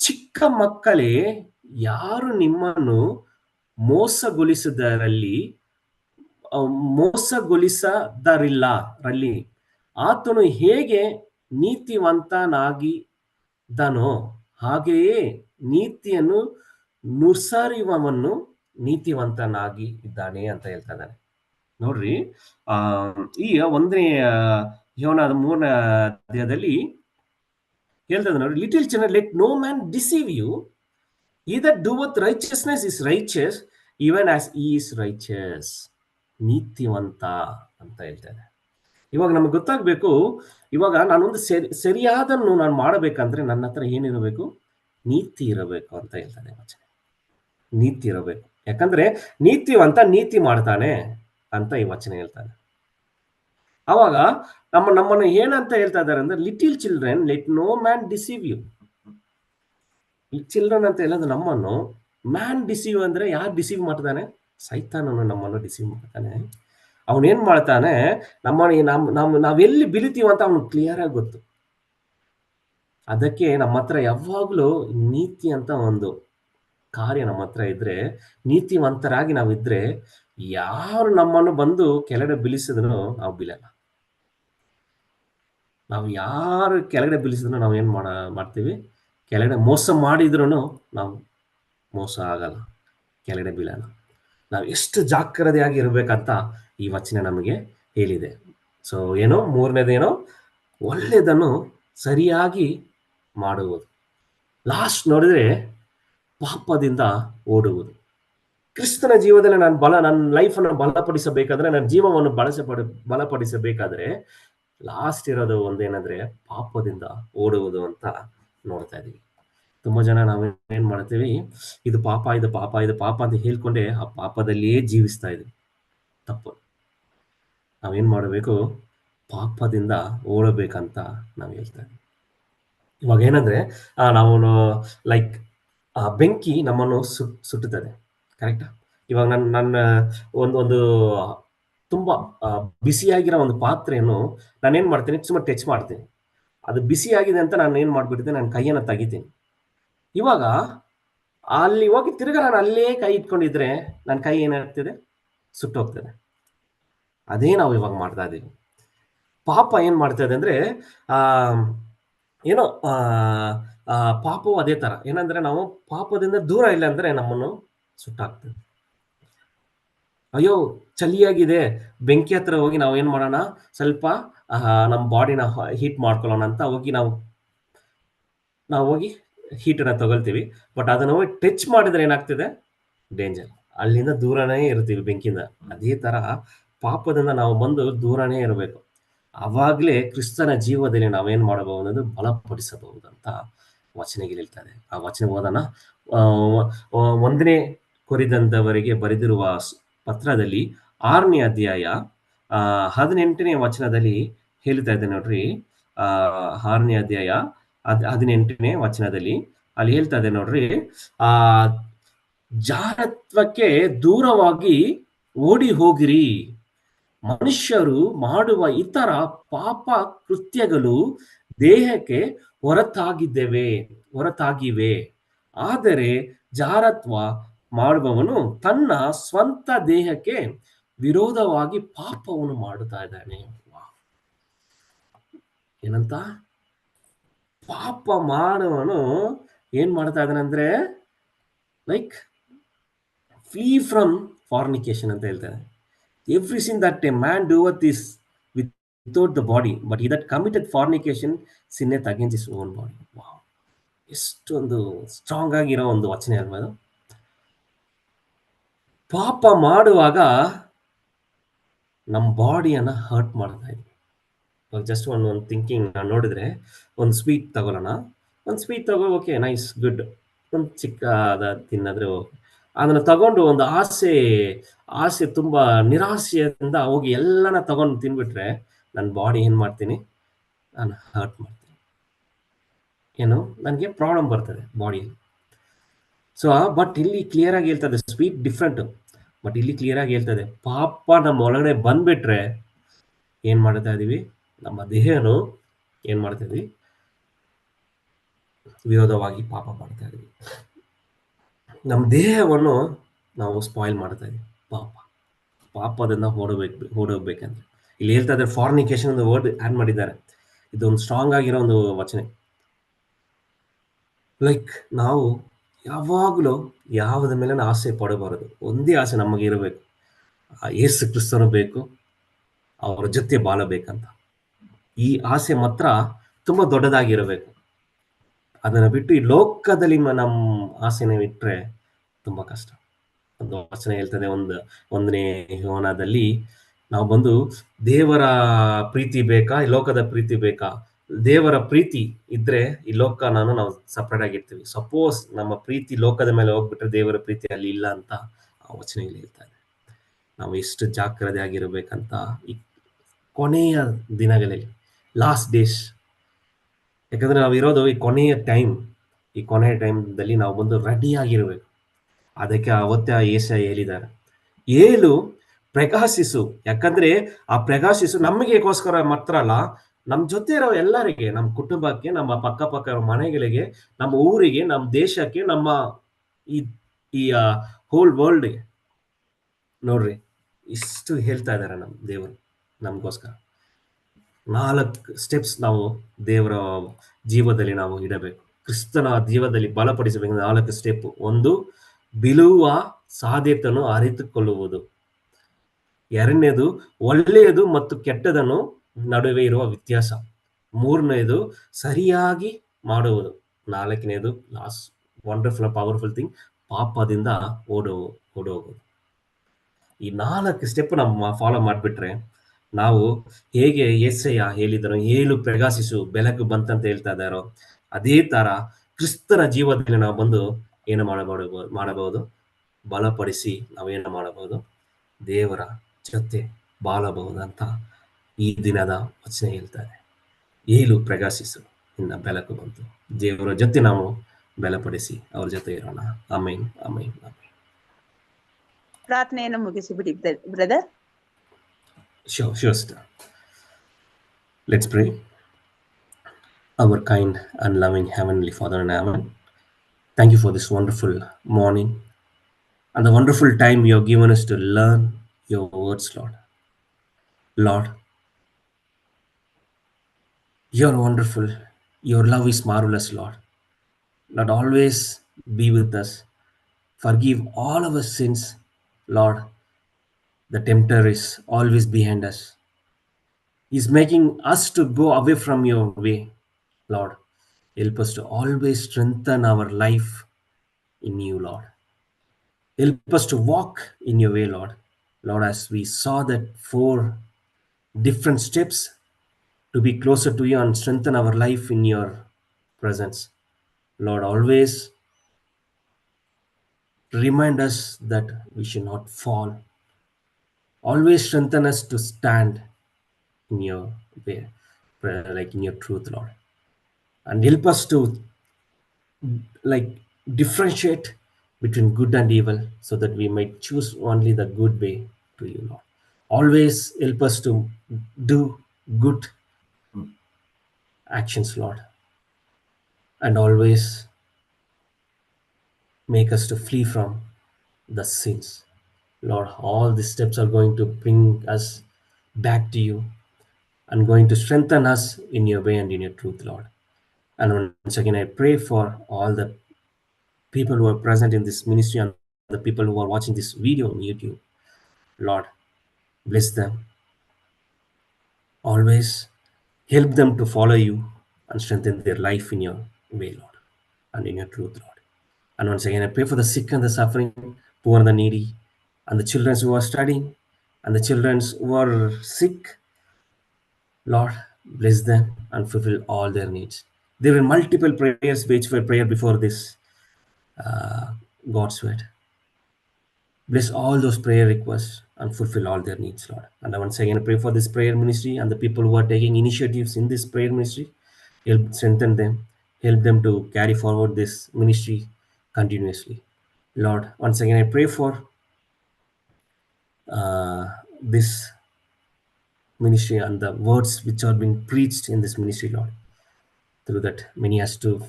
ಚಿಕ್ಕ ಮಕ್ಕಳೇ, ಯಾರು ನಿಮ್ಮನ್ನು ಮೋಸಗೊಳಿಸದರಲ್ಲಿ ಮೋಸಗೊಳಿಸದರಿಲ್ಲ ರಲ್ಲಿ ಆತನು ಹೇಗೆ ನೀತಿವಂತನಾಗಿದ್ದನೋ, ಹಾಗೆಯೇ ನೀತಿಯನ್ನು ನುಸರಿವವನ್ನು ನೀತಿವಂತನಾಗಿ ಇದ್ದಾನೆ ಅಂತ ಹೇಳ್ತಾ ಇದ್ದಾನೆ. ನೋಡ್ರಿ, ಆ, ಈ ಒಂದನೇ ಯೋನಾದ ಮೂರನೇ ಅಧ್ಯಾಯದಲ್ಲಿ ಹೇಳ್ತದೆ ನೋಡಿ little children let no man deceive you that doeth righteousness is righteous even as is righteous ನೀತಿವಂತ ಅಂತ ಹೇಳ್ತಾರೆ. ಇವಾಗ ನಮ್ಗೆ ಗೊತ್ತಾಗಬೇಕು, ಇವಾಗ ನಾನೊಂದು ಸರಿ ಸರಿಯಾದನ್ನು ನಾನು ಮಾಡಬೇಕಂದ್ರೆ ನನ್ನ ಹತ್ರ ಏನಿರಬೇಕು? ನೀತಿ ಇರಬೇಕು ಅಂತ ಹೇಳ್ತಾನೆ ವಚನ. ನೀತಿ ಇರಬೇಕು. ಯಾಕಂದ್ರೆ ನೀತಿವಂತ ನೀತಿ ಮಾಡ್ತಾನೆ ಅಂತ ಈ ವಚನ ಹೇಳ್ತಾನೆ ಅವಾಗ ನಮ್ಮ ನಮ್ಮನ್ನು ಏನಂತ ಹೇಳ್ತಾ ಇದ್ದಾರೆ ಅಂದ್ರೆ little children let no man deceive you children ಅಂತ ಹೇಳೋದು ನಮ್ಮನ್ನು ಮ್ಯಾನ್ ಡಿಸೀವ್ ಅಂದ್ರೆ ಯಾರು ಡಿಸೀವ್ ಮಾಡ್ತಾನೆ? ಸೈತಾನನು ನಮ್ಮನ್ನು ಡಿಸೀವ್ ಮಾಡ್ತಾನೆ. ಅವನೇನ್ ಮಾಡ್ತಾನೆ ನಮ್ಮ ನಮ್ ನಮ್ ನಾವೆಲ್ಲಿ ಬಿಳಿತೀವ ಅಂತ ಅವನು ಕ್ಲಿಯರ್ ಆಗಿ ಗೊತ್ತು. ಅದಕ್ಕೆ ನಮ್ಮ ಹತ್ರ ಯಾವಾಗ್ಲೂ ನೀತಿ ಅಂತ ಒಂದು ಕಾರ್ಯ ನಮ್ಮ ಹತ್ರ ಇದ್ರೆ, ನೀತಿವಂತರಾಗಿ ನಾವಿದ್ರೆ ಯಾರು ನಮ್ಮನ್ನು ಬಂದು ಕೆಳಗಡೆ ಬಿಳಿಸಿದ್ರು ನಾವು ಬೀಳಲ್ಲ. ನಾವು ಯಾರು ಕೆಳಗಡೆ ಬೀಳಿಸಿದ್ರು ನಾವು ಏನು ಮಾಡ, ಮಾಡ್ತೀವಿ? ಕೆಳಗಡೆ ಮೋಸ ಮಾಡಿದ್ರೂ ನಾವು ಮೋಸ ಆಗಲ್ಲ. ಕೆಳಗಡೆ ಬೀಳಲ್ಲ. ನಾವು ಎಷ್ಟು ಜಾಗ್ರತೆಯಾಗಿ ಇರಬೇಕಂತ ಈ ವಚನ ನಮಗೆ ಹೇಳಿದೆ. ಸೊ ಏನೋ? ಮೂರನೇದೇನೋ? ಒಳ್ಳೆಯದನ್ನು ಸರಿಯಾಗಿ ಮಾಡುವುದು. ಲಾಸ್ಟ್ ನೋಡಿದ್ರೆ ಪಾಪದಿಂದ ಓಡುವುದು. ಕ್ರಿಸ್ತನ ಜೀವದಲ್ಲಿ ನಾನು ಬಲ, ನನ್ನ ಲೈಫನ್ನು ಬಲಪಡಿಸಬೇಕಾದ್ರೆ, ನನ್ನ ಜೀವವನ್ನು ಬಳಸಪಡ ಬಲಪಡಿಸಬೇಕಾದ್ರೆ ಲಾಸ್ಟ್ ಇರೋದು ಒಂದೇನಂದ್ರೆ ಪಾಪದಿಂದ ಓಡುವುದು ಅಂತ ನೋಡ್ತಾ ಇದೀವಿ. ತುಂಬಾ ಜನ ನಾವು ಏನ್ ಮಾಡ್ತೀವಿ, ಇದು ಪಾಪ ಇದು ಪಾಪ ಇದು ಪಾಪ ಅಂತ ಹೇಳ್ಕೊಂಡೆ ಆ ಪಾಪದಲ್ಲಿಯೇ ಜೀವಿಸ್ತಾ ಇದ್ವಿ. ತಪ್ಪು. ನಾವೇನ್ ಮಾಡಬೇಕು, ಪಾಪದಿಂದ ಓಡಬೇಕಂತ ನಾವು ಹೇಳ್ತಾ ಇದ್ವಿ. ಇವಾಗ ಏನಂದ್ರೆ ನಾವು ಲೈಕ್ ಆ ಬೆಂಕಿ ನಮ್ಮನ್ನು ಸುಟ್ ಸುಟ್ಟುತ್ತದೆ ಕರೆಕ್ಟಾ ಇವಾಗ ನನ್ನ ನನ್ನ ಒಂದೊಂದು ಒಂದು ತುಂಬಾ ಬಿಸಿಯಾಗಿರೋ ಒಂದು ಪಾತ್ರೆಯನ್ನು ನಾನೇನು ಮಾಡ್ತೀನಿ? ಸುಮ್ಮನೆ ಟಚ್ ಮಾಡ್ತೀನಿ. ಅದು ಬಿಸಿಯಾಗಿದೆ ಅಂತ ನಾನು ಏನು ಮಾಡ್ಬಿಡ್ತೀನಿ ನನ್ನ ಕೈಯನ್ನು ತೆಗಿತೀನಿ. ಇವಾಗ, ಅಲ್ಲಿ ಹೋಗಿ ತಿರ್ಗಾ ನಾನು ಅಲ್ಲೇ ಕೈ ಇಟ್ಕೊಂಡಿದ್ರೆ ನನ್ನ ಕೈ ಏನಾಗ್ತಿದೆ? ಸುಟ್ಟೋಗ್ತದೆ. ಅದೇ ನಾವು ಇವಾಗ ಮಾಡ್ತಾ ಇದ್ದೀವಿ ಪಾಪ ಏನು ಮಾಡ್ತಾ ಇದೆ ಅಂದ್ರೆ ಏನೋ ಪಾಪವು ಅದೇ ತರ. ಏನಂದ್ರೆ ನಾವು ಪಾಪದಿಂದ ದೂರ ಇಲ್ಲ ಅಂದ್ರೆ ನಮ್ಮನ್ನು ಸುಟ್ಟಾಗ್ತದೆ ಅಯ್ಯೋ, ಚಳಿಯಾಗಿದೆ. ಬೆಂಕಿ ಹತ್ರ ಹೋಗಿ ನಾವು ಏನ್ ಮಾಡೋಣ? ಸ್ವಲ್ಪ ನಮ್ಮ ಬಾಡಿನ ಹೀಟ್ ಮಾಡ್ಕೊಳ್ಳೋಣ ಅಂತ ಹೋಗಿ ನಾವು ನಾವು ಹೋಗಿ ಹೀಟನ್ನ ತಗೊಳ್ತೀವಿ. ಬಟ್ ಅದನ್ನ ಹೋಗಿ ಟಚ್ ಮಾಡಿದ್ರೆ ಏನಾಗ್ತಿದೆ? ಡೇಂಜರ್ ಅಲ್ಲಿಂದ ದೂರನೇ ಇರ್ತೀವಿ ಬೆಂಕಿಯಿಂದ. ಅದೇ ತರ ಪಾಪದಿಂದ ನಾವು ಬಂದು ದೂರನೇ ಇರಬೇಕು. ಅವಾಗ್ಲೇ ಕ್ರಿಸ್ತನ ಜೀವದಲ್ಲಿ ನಾವೇನ್ ಮಾಡಬಹುದು ಅನ್ನೋದು ಬಲಪಡಿಸಬಹುದು ಅಂತ ವಚನಗೆ ಹೇಳ್ತಾರೆ ಆ ವಚನ ಓದನ ಒಂದನೇ ಕೊರಿದಂತವರಿಗೆ ಬರೆದಿರುವ ಪತ್ರದಲ್ಲಿ ಆರನೇ ಅಧ್ಯಾಯ ಹದಿನೆಂಟನೇ ವಚನದಲ್ಲಿ ಹೇಳ್ತಾ ಇದೆ ನೋಡ್ರಿ. ಆ, ಆರನೇ ಅಧ್ಯಾಯ ಹದ್, ಹದಿನೆಂಟನೇ ವಚನದಲ್ಲಿ ಅಲ್ಲಿ ಹೇಳ್ತಾ ಇದೆ ನೋಡ್ರಿ. ಆ, ಜಾರತ್ವಕ್ಕೆ ದೂರವಾಗಿ ಓಡಿ ಹೋಗಿರಿ. ಮನುಷ್ಯರು ಮಾಡುವ ಇತರ ಪಾಪ ಕೃತ್ಯಗಳು ದೇಹಕ್ಕೆ ಹೊರತಾಗಿದ್ದೇವೆ, ಹೊರತಾಗಿವೆ. ಆದರೆ ಜಾರತ್ವ ಮಾಡುವವನು ತನ್ನ ಸ್ವಂತ ದೇಹಕ್ಕೆ ವಿರೋಧವಾಗಿ ಪಾಪವನ್ನು ಮಾಡುತ್ತಾ ಇದ್ದಾನೆ. ಏನಂತ? ಪಾಪ ಮಾಡುವನು ಏನ್ ಮಾಡ್ತಾ ಇದ್ದಾನೆ ಅಂದ್ರೆ ಲೈಕ್ ಫ್ರೀ ಫ್ರಮ್ ಫಾರ್ನಿಕೇಶನ್ ಅಂತ ಹೇಳ್ತಾರೆ every sin that a man doeth is without the body but he that committed fornication sinneth against his own body wow ಎಷ್ಟೊಂದು ಸ್ಟ್ರಾಂಗ್ ಆಗಿರೋ ಒಂದು ವಚನೆ ಅಲ್ವಾ ಅದು. ಪಾಪ ಮಾಡುವಾಗ ನಮ್ಮ ಬಾಡಿಯನ್ನು ಹರ್ಟ್ ಮಾಡ್ತಾ ಇದ್ವಿ ಜಸ್ಟ್ ಒಂದು ಒಂದು ಥಿಂಕಿಂಗ್ ನಾನು ನೋಡಿದ್ರೆ ಒಂದು ಸ್ವೀಟ್ ತಗೊಳ್ಳೋಣ. ಒಂದು ಸ್ವೀಟ್ ತಗೋ ಓಕೆ ನೈಸ್ ಗುಡ್ ಒಂದು ಚಿಕ್ಕದ ತಿನ್ನೋದ್ರೆ ಅದನ್ನು ತಗೊಂಡು ಒಂದು ಆಸೆ ಆಸೆ ತುಂಬ ನಿರಾಸೆಯಿಂದ ಹೋಗಿ ಎಲ್ಲನ ತಗೊಂಡು ತಿನ್ಬಿಟ್ರೆ ನನ್ನ ಬಾಡಿ ಏನು ಮಾಡ್ತೀನಿ? ನಾನು ಹರ್ಟ್ ಮಾಡ್ತೀನಿ. ಏನು? ನನಗೆ ಪ್ರಾಬ್ಲಮ್ ಬರ್ತದೆ ಬಾಡಿಯಲ್ಲಿ. ಸೊ ಬಟ್ ಇಲ್ಲಿ ಕ್ಲಿಯರ್ ಆಗಿ ಹೇಳ್ತದೆ ಸ್ವೀಟ್ ಡಿಫ್ರೆಂಟ್ ಬಟ್ ಇಲ್ಲಿ ಕ್ಲಿಯರ್ ಆಗಿ ಹೇಳ್ತದೆ ಪಾಪ ನಮ್ಮ ಒಳಗಡೆ ಬಂದ್ಬಿಟ್ರೆ ಏನ್ ಮಾಡ್ತಾ ಇದೀವಿ? ನಮ್ಮ ದೇಹನು ಏನ್ ಮಾಡ್ತಾ ಇದೀವಿ? ವಿರೋಧವಾಗಿ ಪಾಪ ಮಾಡ್ತಾ ಇದೀವಿ. ನಮ್ಮ ದೇಹವನ್ನು ನಾವು ಸ್ಪಾಯಿಲ್ ಮಾಡ್ತಾ ಇದೀವಿ. ಪಾಪ. ಪಾಪದನ್ನ ಓಡಬೇಕು ಓಡೋಗ್ಬೇಕಂದ್ರೆ ಇಲ್ಲಿ ಹೇಳ್ತಾ ಇದ್ರೆ ಫಾರ್ನಿಕೇಶನ್ ಒಂದು ವರ್ಡ್ ಆಡ್ ಮಾಡಿದ್ದಾರೆ. ಇದೊಂದು ಸ್ಟ್ರಾಂಗ್ ಆಗಿರೋ ಒಂದು ವಚನೆ. ಲೈಕ್ ನಾವು ಯಾವಾಗಲೂ ಯಾವುದ ಮೇಲೆ ಆಸೆ ಪಡಬಾರದು. ಒಂದೇ ಆಸೆ ನಮಗೆ ಇರಬೇಕು. ಆ ಯೇಸು ಕ್ರಿಸ್ತನು ಬೇಕು, ಅವರ ಜೊತೆ ಬಾಳಬೇಕಂತ. ಈ ಆಸೆ ಮಾತ್ರ ತುಂಬಾ ದೊಡ್ಡದಾಗಿರಬೇಕು. ಅದನ್ನ ಬಿಟ್ಟು ಈ ಲೋಕದಲ್ಲಿ ನಮ್ಮ ಆಸೆನ ಬಿಟ್ಟರೆ ತುಂಬಾ ಕಷ್ಟ. ಒಂದು ವಚನ ಹೇಳ್ತದೆ, ಒಂದು, ಒಂದನೇ ಯೋನದಲ್ಲಿ ನಾವು ಬಂದು ದೇವರ ಪ್ರೀತಿ ಬೇಕಾ ಲೋಕದ ಪ್ರೀತಿ ಬೇಕಾ? ದೇವರ ಪ್ರೀತಿ ಇದ್ರೆ ಈ ಲೋಕ ನಾನು ನಾವು ಸಪ್ರೇಟ್ ಆಗಿರ್ತೀವಿ. ಸಪೋಸ್ ನಮ್ಮ ಪ್ರೀತಿ ಲೋಕದ ಮೇಲೆ ಹೋಗ್ಬಿಟ್ರೆ ದೇವರ ಪ್ರೀತಿ ಅಲ್ಲಿ ಇಲ್ಲ ಅಂತ ಆ ವಚನೆಯಲ್ಲಿ ಹೇಳ್ತಾರೆ ನಾವು ಎಷ್ಟು ಜಾಗ್ರತೆ ಆಗಿರಬೇಕಂತ ಈ ಕೊನೆಯ ದಿನಗಳಲ್ಲಿ ಲಾಸ್ಟ್ ಡೇಸ್ ಯಾಕಂದ್ರೆ ನಾವು ಇರೋದು ಈ ಕೊನೆಯ ಟೈಮ್ ಈ ಕೊನೆಯ ಟೈಮ್ದಲ್ಲಿ ನಾವು ಬಂದು ರೆಡಿ ಆಗಿರಬೇಕು. ಅದಕ್ಕೆ ಅವತ್ತೇ ಆ ಏಷ ಹೇಳಿದ್ದಾರೆ. ಏಳು ಪ್ರಕಾಶಿಸು. ಯಾಕಂದ್ರೆ ಆ ಪ್ರಕಾಶಿಸು ನಮಗೆಗೋಸ್ಕರ ಮಾತ್ರ ಅಲ್ಲ ನಮ್ಮ ಜೊತೆ ಇರೋ ಎಲ್ಲರಿಗೆ ನಮ್ಮ ಕುಟುಂಬಕ್ಕೆ, ನಮ್ಮ ಪಕ್ಕ ಪಕ್ಕ ಇರೋ ಮನೆಗಳಿಗೆ, ನಮ್ಮ ಊರಿಗೆ ನಮ್ಮ ದೇಶಕ್ಕೆ, ನಮ್ಮ ಈ ಈ ಹೋಲ್ ವರ್ಲ್ಡ್ಗೆ ನೋಡ್ರಿ, ಇಷ್ಟು ಹೇಳ್ತಾ ಇದ್ದಾರೆ ನಮ್ಮ ದೇವರು, ನಮಗೋಸ್ಕರ. ನಾಲ್ಕು ಸ್ಟೆಪ್ಸ್ ನಾವು ದೇವರ ಜೀವದಲ್ಲಿ ನಾವು ಇಡಬೇಕು. ಕ್ರಿಸ್ತನ ಜೀವದಲ್ಲಿ ಬಲಪಡಿಸಬೇಕು. ನಾಲ್ಕು ಸ್ಟೆಪ್ ಒಂದು, ಬಿಲುವ ಸಾಧ್ಯತೆಯನ್ನು ಅರಿತುಕೊಳ್ಳುವುದು. ಎರಡನೇದು, ಒಳ್ಳೆಯದು ಮತ್ತು ಕೆಟ್ಟದನ್ನು ನಡುವೆ ಇರುವ ವ್ಯತ್ಯಾಸ. ಮೂರನೇದು ಸರಿಯಾಗಿ ಮಾಡುವುದು. ನಾಲ್ಕನೇದು ಲಾಸ್ಟ್ ವಂಡರ್ಫುಲ್ ಪವರ್ಫುಲ್ ಥಿಂಗ್ ಪಾಪದಿಂದ ಓಡೋ, ಓಡೋಗೋದು. ಈ ನಾಲ್ಕು ಸ್ಟೆಪ್ ನಮ್ಮ ಫಾಲೋ ಮಾಡಿಬಿಟ್ರೆ ನಾವು ಹೇಗೆ ಎಸ್ಸಯ್ಯ ಹೇಳಿದರು ಏಳು ಪ್ರಕಾಶಿಸು, ಬೆಳಕು ಬಂತಂತ ಹೇಳ್ತಾ ಇದ್ದಾರೋ, ಅದೇ ತರ ಕ್ರಿಸ್ತನ ಜೀವದಲ್ಲಿ ನಾವು ಬಂದು ಏನು ಮಾಡಬಹುದು ಮಾಡಬಹುದು? ಬಲಪಡಿಸಿ ನಾವೇನು ಮಾಡಬಹುದು? ದೇವರ ಜೊತೆ ಬಾಳಬಹುದಂತ ಈ ದಿನದ ವಚನ ಹೇಳ್ತಾರೆ ಏಳು ಪ್ರಕಾಶಿಸು ಇನ್ನ ಬೆಳಕು ಬಂತು ದೇವರ ಜೊತೆ ನಾವು ಬಲಪಡಿಸಿ ಅವ್ರ ಜೊತೆ ಇರೋಣ ಅಮೈನ್ ಅಮೈನ್ ಅಮೈನ್ ಪ್ರಾರ್ಥನೆಯನ್ನು ಮುಗಿಸಿಬಿಡಿ brother Sure, sure, sister. Let's pray. Our kind and loving Heavenly Father in heaven, thank you for this wonderful morning and the wonderful time you have given us to learn your words, Lord. Lord, you're wonderful. Your love is marvelous, Lord. Lord, always be with us. Forgive all of our sins, Lord. The tempter is always behind us. He's making us to go away from your way, Lord. Help us to always strengthen our life in you, Lord. Help us to walk in your way, Lord. Lord, as we saw that four different steps to be closer to you and strengthen our life in your presence. Lord, always remind us that we should not fall. Always strengthen us to stand in your way, like in your truth, Lord. And help us to like differentiate between good and evil so that we might choose only the good way to you, Lord. Always help us to do good actions, Lord. And always make us to flee from the sins. Lord, all these steps are going to bring us back to you and going to strengthen us in your way and in your truth, Lord. And once again, I pray for all the people who are present in this ministry and the people who are watching this video on YouTube. Lord, bless them. Always help them to follow you and strengthen their life in your way, Lord, and in your truth, Lord. And once again, I pray for the sick and the suffering, poor and the needy, and the children who are studying, and the children who are sick. Lord, bless them and fulfill all their needs. There were multiple prayers which were prayer before this uh, God's word. Bless all those prayer requests and fulfill all their needs, Lord. And I once again pray for this prayer ministry and the people who are taking initiatives in this prayer ministry. Help strengthen them, help them to carry forward this ministry continuously. Lord, once again I pray for uh, this ministry and the words which are being preached in this ministry, Lord. Through that, many has to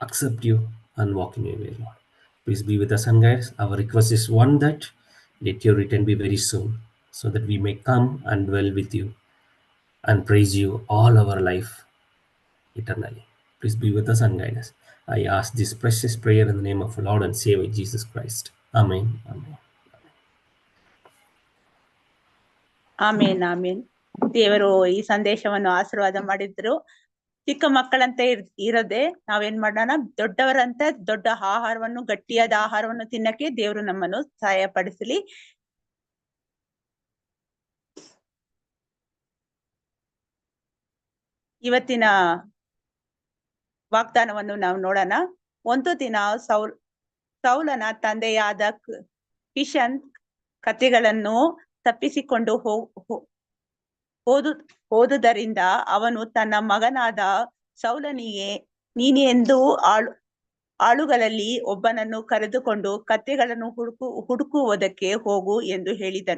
accept you and walk in your way, Lord. Please be with us and guys. Our request is one that let your return be very soon, so that we may come and dwell with you and praise you all our life eternally. Please be with us and guide us. I ask this precious prayer in the name of our Lord and Savior Jesus Christ. Amen. Amen. Amen amen ದೇವರು ಈ ಸಂದೇಶವನ್ನು ಆಶೀರ್ವಾದ ಮಾಡಿದ್ರು ಚಿಕ್ಕ ಮಕ್ಕಳಂತೆ ಇರ್- ಇರದೆ ನಾವೇನ್ ಮಾಡೋಣ? ದೊಡ್ಡವರಂತೆ ದೊಡ್ಡ ಆಹಾರವನ್ನು, ಗಟ್ಟಿಯಾದ ಆಹಾರವನ್ನು ತಿನ್ನಕ್ಕೆ ದೇವರು ನಮ್ಮನ್ನು ಸಹಾಯ ಪಡಿಸಲಿ ಇವತ್ತಿನ ವಾಗ್ದಾನವನ್ನು ನಾವು ನೋಡೋಣ. ಒಂದು ದಿನ ಸೌಲ್, ಸೌಲನ ತಂದೆಯಾದ ಕಿಶನ್ ಕಥೆಗಳನ್ನು ತಪ್ಪಿಸಿಕೊಂಡು ಹೋ- ಹೋದು, ಹೋದುದರಿಂದ ಅವನು ತನ್ನ ಮಗನಾದ ಸೌಲನಿಗೆ ನೀನೆಂದು ಆಳು, ಆಳುಗಳಲ್ಲಿ ಒಬ್ಬನನ್ನು ಕರೆದುಕೊಂಡು ಕತ್ತೆಗಳನ್ನು ಹುಡುಕು, ಹುಡುಕುವುದಕ್ಕೆ ಹೋಗು ಎಂದು ಹೇಳಿದನು.